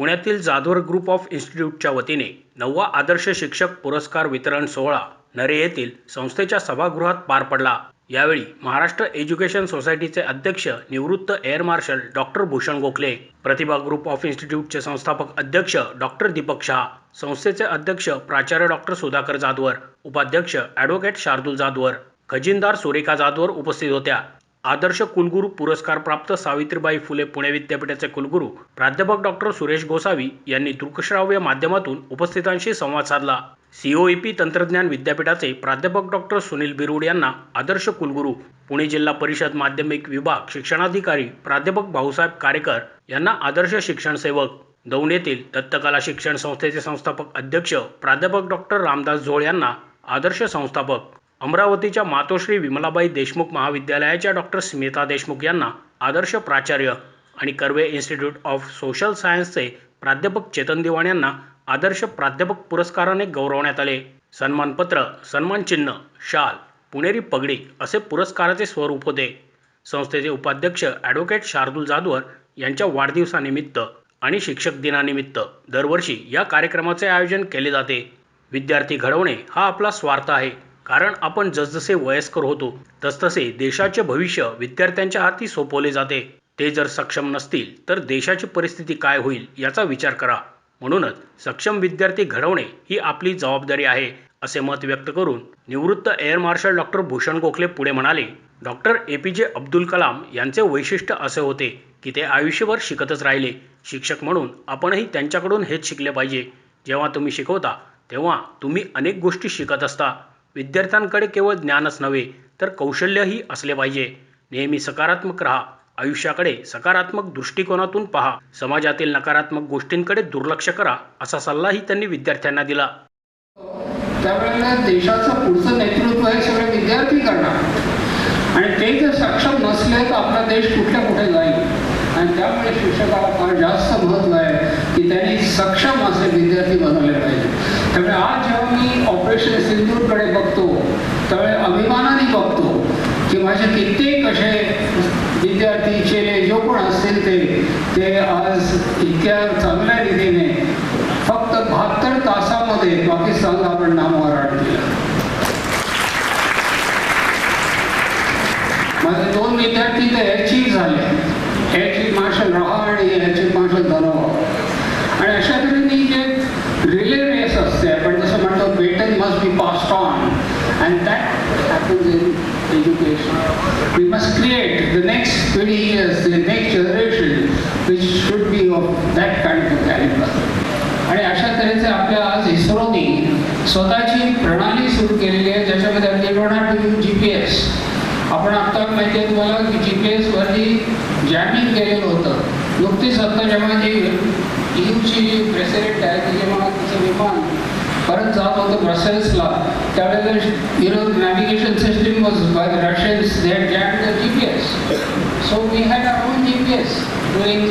पुण्यातील Jadhavar group of इन्स्टिट्यूटच्या वतीने नववा आदर्श शिक्षक पुरस्कार वितरण सोहळा नरे येथील संस्थेच्या सभागृहात पार पडला. यावेळी महाराष्ट्र एज्युकेशन सोसायटीचे अध्यक्ष निवृत्त air marshal doctor Bhushan Gokhale Pratibha group of इन्स्टिट्यूटचे संस्थापक अध्यक्ष डॉक्टर दीपक शहा संस्थेचे अध्यक्ष प्राचार्य डॉक्टर सुधाकर जाधवर उपाध्यक्ष ॲडव्होकेट शार्दूल जाधवर खजिनदार सुरेखा जाधवर उपस्थित होत्या. आदर्श कुलगुरू पुरस्कार प्राप्त सावित्रीबाई फुले पुणे विद्यापीठाचे कुलगुरू प्राध्यापक डॉक्टर सुरेश गोसावी यांनी दृकश्राव्य माध्यमातून उपस्थितांशी संवाद साधला. सीओईपी तंत्रज्ञान विद्यापीठाचे प्राध्यापक डॉक्टर सुनील बिरुड यांना आदर्श कुलगुरू पुणे जिल्हा परिषद माध्यमिक विभाग शिक्षणाधिकारी प्राध्यापक भाऊसाहेब कारेकर यांना आदर्श शिक्षण सेवक. दौंड येथील दत्तकला शिक्षण संस्थेचे संस्थापक अध्यक्ष प्राध्यापक डॉक्टर रामदास झोळ यांना आदर्श संस्थापक. अमरावतीच्या मातोश्री विमलाबाई देशमुख महाविद्यालयाच्या डॉक्टर स्मिता देशमुख यांना आदर्श प्राचार्य आणि कर्वे इन्स्टिट्यूट ऑफ सोशल सायन्सचे प्राध्यापक चेतन दिवाण यांना आदर्श प्राध्यापक पुरस्काराने गौरवण्यात आले. सन्मानपत्र सन्मानचिन्ह शाल पुणेरी पगडी असे पुरस्काराचे स्वरूप होते. संस्थेचे उपाध्यक्ष ॲडव्होकेट शार्दूल जाधवर यांच्या वाढदिवसानिमित्त आणि शिक्षक दिनानिमित्त दरवर्षी या कार्यक्रमाचे आयोजन केले जाते. विद्यार्थी घडवणे हा आपला स्वार्थ आहे. कारण आपण जसजसे वयस्कर होतो तसतसे देशाचे भविष्य विद्यार्थ्यांच्या हाती सोपवले जाते. ते जर सक्षम नसतील तर देशाची परिस्थिती काय होईल याचा विचार करा. म्हणूनच सक्षम विद्यार्थी घडवणे ही आपली जबाबदारी आहे असे मत व्यक्त करून निवृत्त air marshal doctor Bhushan Gokhale पुढे म्हणाले डॉक्टर ए. पी. जे. अब्दुल कलाम यांचे वैशिष्ट्य असे होते की ते आयुष्यभर शिकतच राहिले. शिक्षक म्हणून आपणही त्यांच्याकडून हेच शिकले पाहिजे. जेव्हा तुम्ही शिकवता तेव्हा तुम्ही अनेक गोष्टी शिकत असता. विद्यार्थ्यांकडे केवळ ज्ञानच नव्हे तर कौशल्यही असले पाहिजे. नेहमी सकारात्मक राहा. आयुष्याकडे सकारात्मक दृष्टिकोनातून पहा. समाजातील नकारात्मक गोष्टींकडे दुर्लक्ष करा असा सल्लाही त्यांनी विद्यार्थ्यांना दिला. त्यावेळेला देशाचं पुढचं नेतृत्व हे सगळे विद्यार्थी करणार. आणि ते जर सक्षम नसले तर आपला देश कुठल्या कुठे जाईल? आणि त्यामुळे शिक्षकाला फार जास्त महत्त्व आहे की त्यांनी सक्षम असे विद्यार्थी बनवले पाहिजे. त्यामुळे आज जेव्हा मी ऑपरेशन सिंदूरकडे बघतो त्यामुळे अभिमानाने बघतो की माझे कित्येक असे विद्यार्थी चेले जो कोण असतील ते ते आज इतक्या चांगल्या रीतीने फक्त बहात्तर तासामध्ये पाकिस्तानला आपण नामवराड केलं माझे दोन विद्यार्थी तर एअर झाले. एअर मार्शल रहा आणि air marshal Dhanoa We must must create the next years, years next generation, which should should be of that of caliber. आणि अशा तऱ्हेचे आपल्या आज इस्रोनी स्वतःची प्रणाली सुरू केलेली आहे ज्याच्यामध्ये they don't to G P S आपण आता माहिती आहे तुम्हाला की जी पी एसवरती जॅमिंग केलेलं होतं नुकतीच आत्ता जेव्हा जी ईयूची प्रेसिडेंट आहे की जेव्हा तिचं विमान परत जात होतं ब्रसेल्सला त्यावेळेस you know navigation system was by the Russians they had land the G P S so we had our own G P S doing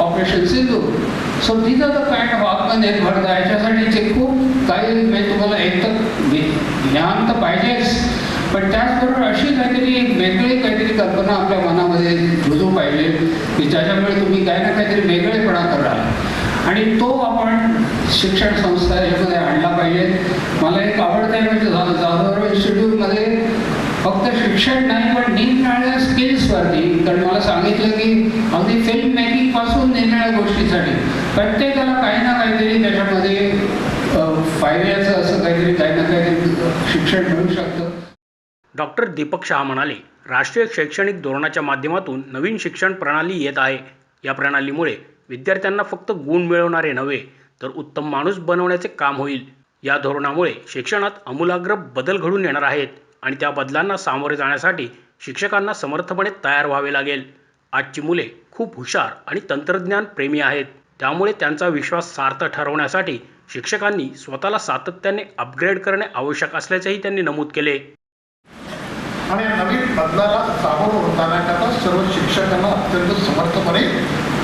operation Sindhu so these are the kind of आत्मनिर्भरता याच्यासाठीचे खूप काही म्हणजे तुम्हाला एक तर ज्ञान तर पाहिजेच. पण त्याचबरोबर अशी काहीतरी एक वेगळी काहीतरी कल्पना आपल्या मनामध्ये रुजू पाहिजे की ज्याच्यामुळे तुम्ही काही ना काहीतरी वेगळेपणा कराल. आणि तो आपण शिक्षण संस्था याच्यामध्ये आणला पाहिजे. मला एक आवडतं म्हणजे जा- जाधव इन्स्टिट्यूटमध्ये फक्त शिक्षण नाही पण निरनिराळ्या स्किल्सवरती. कारण मला सांगितलं की अगदी फिल्म मेकिंगपासून निरनिराळ्या गोष्टीसाठी. प्रत्येकाला काही ना काहीतरी त्याच्यामध्ये फायद्याचं असं काहीतरी काही ना काहीतरी शिक्षण मिळू शकतं. डॉक्टर दीपक शहा म्हणाले राष्ट्रीय शैक्षणिक धोरणाच्या माध्यमातून नवीन शिक्षण प्रणाली येत आहे. या प्रणालीमुळे विद्यार्थ्यांना फक्त गुण मिळवणारे नव्हे तर उत्तम माणूस बनवण्याचे काम होईल. या धोरणामुळे शिक्षणात आमूलाग्र बदल घडून येणार आहेत आणि त्या बदलांना सामोरे जाण्यासाठी शिक्षकांना समर्थपणे तयार व्हावे लागेल. आजची मुले खूप हुशार आणि तंत्रज्ञान प्रेमी आहेत. त्यामुळे त्यांचा विश्वास सार्थ ठरवण्यासाठी शिक्षकांनी स्वतःला सातत्याने अपग्रेड करणे आवश्यक असल्याचेही त्यांनी नमूद केले. आणि नवीन बदलाला सामोरं होताना सर्व शिक्षकांना अत्यंत समर्थपणे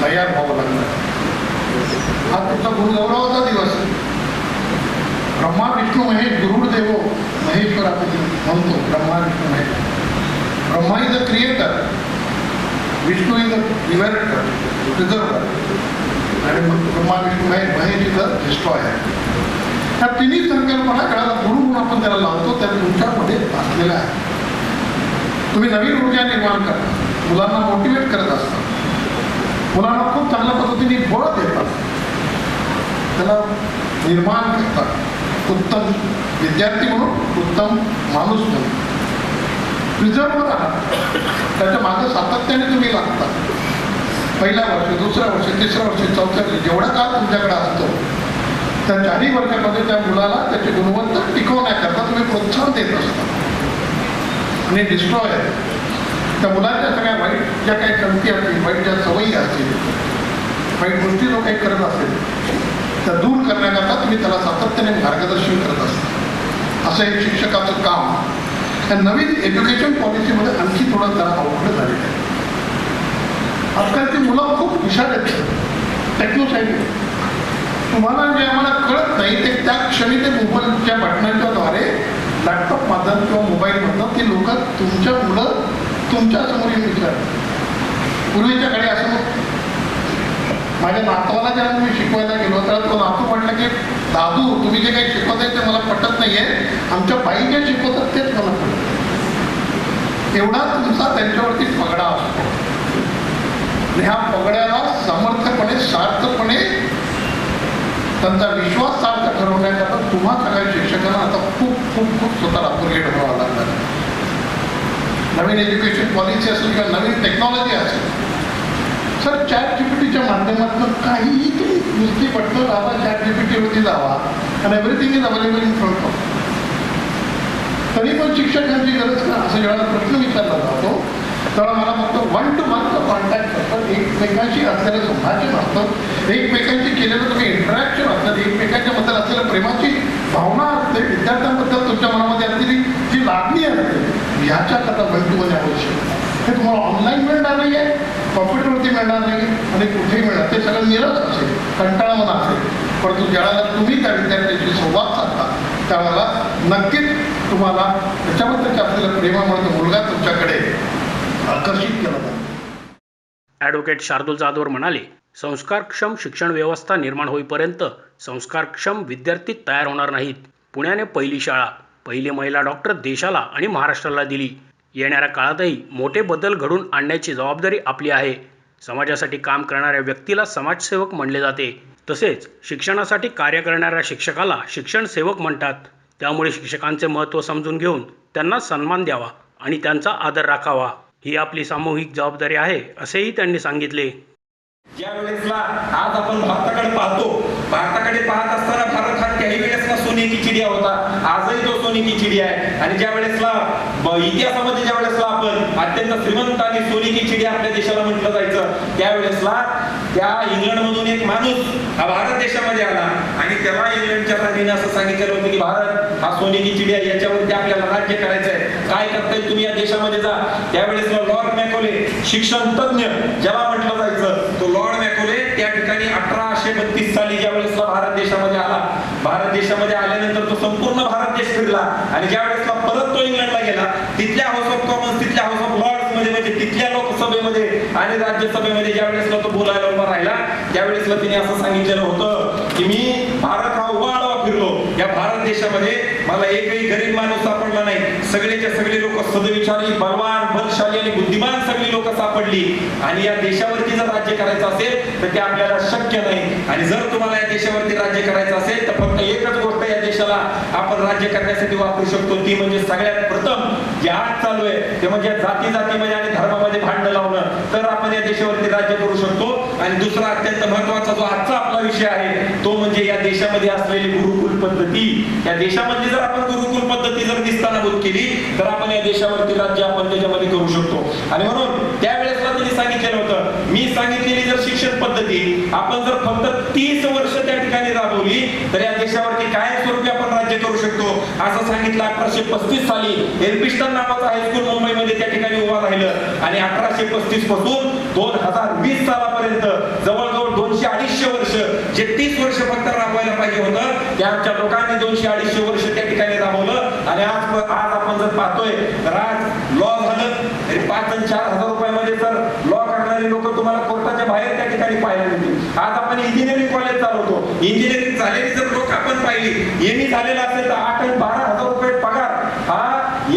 तयार व्हावं लागलं. हा तुमचा गुरुगौरवाचा दिवस. ब्रह्मा विष्णू महेश गुरुर्देव महेश्वर आपण म्हणतो Brahma Vishnu Mahesh. Brahma is the creator Vishnu is divided reserve आणि ब्रह्मा विष्णू महेश महेश इथं डिस्ट्रॉय आहे ह्या तिन्ही संकल्पना कळायला गुरु म्हणून आपण त्याला लावतो त्या तुमच्यामध्ये असलेल्या आहे. तुम्ही नवीन ऊर्जा निर्माण करता मुलांना मोटिवेट करत असता. मुलांना खूप चांगल्या पद्धतीने बळ देतात त्याला निर्माण करतात उत्तम विद्यार्थी म्हणून उत्तम माणूस म्हणून. प्रिझर्व राहा त्याच्या मागं सातत्याने तुम्ही लागता. पहिल्या वर्ष दुसऱ्या वर्ष तिसऱ्या वर्ष चौथ्या वर्षी जेवढा काळ तुमच्याकडे असतो त्या चारही वर्षामध्ये त्या मुलाला त्याची गुणवत्ता टिकवण्याकरता तुम्ही प्रोत्साहन देत असता. आणि डिस्ट्रॉय त्या मुलांच्या सगळ्या वाईट ज्या काही कमती असतील वाईट ज्या सवयी असतील वाईट गोष्टी जो काही करत असेल त्या दूर करण्याकरता तुम्ही त्याला सातत्याने मार्गदर्शन करत असता असं एक शिक्षकाचं काम. त्या नवीन एज्युकेशन पॉलिसीमध्ये आणखी थोडं त्याला अवघड झालेलं आहे. आजकालची मुलं खूप हुशार आहेत. टेक्नोसाईड तुम्हाला जे आम्हाला कळत नाही ते त्या क्षणी ते मोबाईल किंवा मोबाईल म्हणतात ती लोक तुमच्या मुलं तुमच्यासमोर येऊन विचारतात पूर्वीच्या काळी असं माझ्या नातवाला जेव्हा मी शिकवायला गेलो तर तो नातू म्हटलं की दादू तुम्ही जे काही शिकवताय ते मला पटत नाहीये. आमच्या बाई जे शिकवतात तेच मला पटत एवढा तुमचा त्यांच्यावरती पगडा असतो. आणि ह्या पगड्याला समर्थपणे सार्थपणे त्यांचा विश्वास सारखा ठरवण्याकरता तुम्हा सगळ्या शिक्षकांना आता खूप खूप खूप स्वतःला अपग्रेड व्हावं लागणार नवीन एज्युकेशन पॉलिसी असेल किंवा नवीन टेक्नॉलॉजी असेल सर चॅट जीपीटीच्या माध्यमातून काहीही तुम्ही नुसती पटकन राहा चॅट जीपीटीवरती जावा आणि everything is available in front of तरी पण शिक्षकांची गरज का? असं जेव्हा प्रश्न विचारला जातो तेव्हा मला फक्त वन टू वन कॉन्टॅक्ट असतात. एकमेकांशी असलेलं संभाषण असतं. एकमेकांशी केलेलं तुम्ही इंटरॅक्शन असतात एकमेकांच्या बद्दल असलेलं प्रेमाची भावना असते. विद्यार्थ्यांबद्दल तुमच्या मनामध्ये असलेली जी लागणी असते ह्याच्याकरता वन टू आवश्यक. आहे. हे तुम्हाला ऑनलाईन मिळणार नाही आहे कॉम्प्युटरवरती मिळणार नाही आणि कुठेही मिळणार. ते सगळं निरस असेल कंटाळामध्ये असेल. परंतु ज्यावेळेला तुम्ही त्या विद्यार्थ्यांशी संवाद साधता त्यावेळेला नक्कीच तुम्हाला त्याच्याबद्दलच्या असलेल्या प्रेमामुळे तो मुलगा तुमच्याकडे आकर्षित केलं पाहिजे ॲडव्होकेट शार्दूल जाधवर म्हणाले संस्कारक्षम शिक्षण व्यवस्था निर्माण होईपर्यंत संस्कारक्षम विद्यार्थी तयार होणार नाहीत. पुण्याने पहिली शाळा पहिली महिला डॉक्टर देशाला आणि महाराष्ट्राला दिली. येणाऱ्या काळातही मोठे बदल घडून आणण्याची जबाबदारी आपली आहे. समाजासाठी काम करणाऱ्या व्यक्तीला समाजसेवक म्हणले जाते. तसेच शिक्षणासाठी कार्य करणाऱ्या शिक्षकाला शिक्षण सेवक म्हणतात. त्यामुळे शिक्षकांचे महत्त्व समजून घेऊन त्यांना सन्मान द्यावा आणि त्यांचा आदर राखावा. ही आपली सामूहिक जबाबदारी आहे असेही त्यांनी सांगितले. ज्या वेळेसला आज आपण भारताकडे पाहतो भारताकडे पाहत असताना भारत हा काही वेळेस चिडिया होता. आजही सोने की चिडी आहे. आणि ज्या वेळेसला इतिहासामध्ये ज्या वेळेसला आपण अत्यंत श्रीमंत आणि सोने की चिडी आपल्या देशाला म्हटलं जायचं त्यावेळेसला त्या इंग्लंड मधून एक माणूस हा भारत देशामध्ये आला. आणि त्याला इंग्लंडच्या राणीने असं सांगितलं होतं की भारत हा सोने की चिडिया याच्यावरती आपल्याला राज्य करायचं आहे. काय करताय तुम्ही या देशामध्ये जा. त्यावेळेस लॉर्ड मॅकोले शिक्षण तज्ञ ज्याला म्हटलं जायचं तो लॉर्ड मॅकोले त्या ठिकाणी अठराशे बत्तीस साली ज्या वेळेसला भारत देशामध्ये आला. भारत देशामध्ये आल्यानंतर तो संपूर्ण भारत फिरला. आणि ज्या वेळेसला परत तो इंग्लंडला गेला तिथल्या हाऊस ऑफ कॉमन्स तिथल्या हाऊस ऑफ लॉर्ड्समध्ये म्हणजे तिथल्या लोकसभेमध्ये आणि राज्यसभेमध्ये ज्या वेळेसला तो बोलायला उभा राहिला त्यावेळेसला तिने असं सांगितलेलं होतं की मी भारत हा उभारवा फिरलो या भारत देशामध्ये मला एकही गरीब माणूस सापडला नाही. सगळेच्या सगळे लोक सदविचारी बलवान बलशाली आणि बुद्धिमान सगळी लोक सापडली. आणि या देशावरती जर राज्य करायचं असेल तर ते आपल्याला शक्य नाही. आणि जर तुम्हाला या देशावरती राज्य करायचं असेल तर फक्त एकच गोष्ट या देशाला आपण राज्य करण्यासाठी वापरू शकतो. ती म्हणजे सगळ्यात प्रथम जे आज चालू आहे ते म्हणजे जाती जातीमध्ये आणि धर्मामध्ये भांडण लावणं. तर आपण या देशावरती राज्य करू शकतो. आणि दुसरा अत्यंत महत्त्वाचा जो आजचा आपला विषय आहे तो म्हणजे या देशामध्ये असलेली गुरुकुल पद्धती. या देशामध्ये जर आपण गुरुकुल पद्धती जर निस्तानाभूत केली तर आपण या देशावरती राज्य आपण त्याच्यामध्ये करू शकतो. आणि म्हणून त्यावेळेसला सांगितलेलं होतं. मी सांगितलेली जर शिक्षण पद्धती आपण जर फक्त तीस वर्ष त्या ठिकाणी राबवली तर या देशावरती कायमस्वरूपी आपण राज्य करू शकतो? असं सांगितलं अठराशे पस्तीस साली एल्बिस्टन नावाचं हायस्कूल मुंबईमध्ये त्या ठिकाणी उभा राहिलं. आणि अठराशे पस्तीसपासून दोन हजार वीस सालापर्यंत जवळजवळ दोनशे अडीचशे वर्ष जे तीस वर्ष फक्त राबवायला पाहिजे होतं त्या आमच्या लोकांनी दोनशे अडीचशे वर्ष त्या ठिकाणी राबवलं. आणि आज आज आपण जर पाहतोय तर आज लॉ झालं तरी पाच आणि चार हजार रुपयामध्ये जर लॉ करण्यात लोक तुम्हाला कोर्टाच्या बाहेर त्या ठिकाणी पाहायला मिळतील. आज आपण इंजिनिअरिंग कॉलेज चालवतो. इंजिनिअरिंग झालेली जर लोक आपण पाहिली एम झालेला असेल तर आठ आणि बारा हजार रुपये पगार हा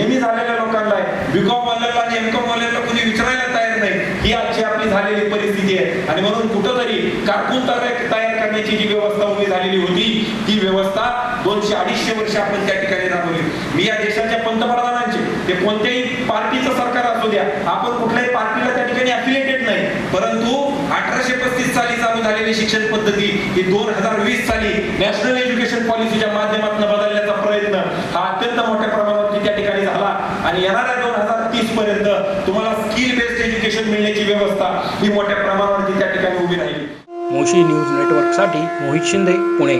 एम झालेल्या लोकांना आहे. बीकॉम वाल्याला आणि एमकॉम वाल्याला कोणी विचारायला नाही. ही आजची आपली झालेली परिस्थिती आहे. आणि म्हणून कुठंतरी कारकून तयार तयार करण्याची जी व्यवस्था उभी झालेली होती ती व्यवस्था दोनशे अडीचशे वर्ष आपण त्या ठिकाणी राबवली. मी या देशाच्या पंतप्रधानांचे ते कोणत्याही पार्टीचं सरकार असू द्या आपण कुठल्याही पार्टीला त्या ठिकाणी अफिलिएटेड नाही. परंतु अठराशे पस्तीस साली चालू झालेली शिक्षण पद्धती ही दोन हजार वीस साली नॅशनल एज्युकेशन पॉलिसीच्या माध्यमातून बदलण्याचा प्रयत्न हा अत्यंत मोठ्या प्रमाणावरती त्या ठिकाणी झाला आणि येणाऱ्या दोन हजार तीस पर्यंत तुम्हाला स्किल बेस्ड एज्युकेशन मिळण्याची व्यवस्था ही न्यूज नेटवर्कसाठी मोहित शिंदे पुणे.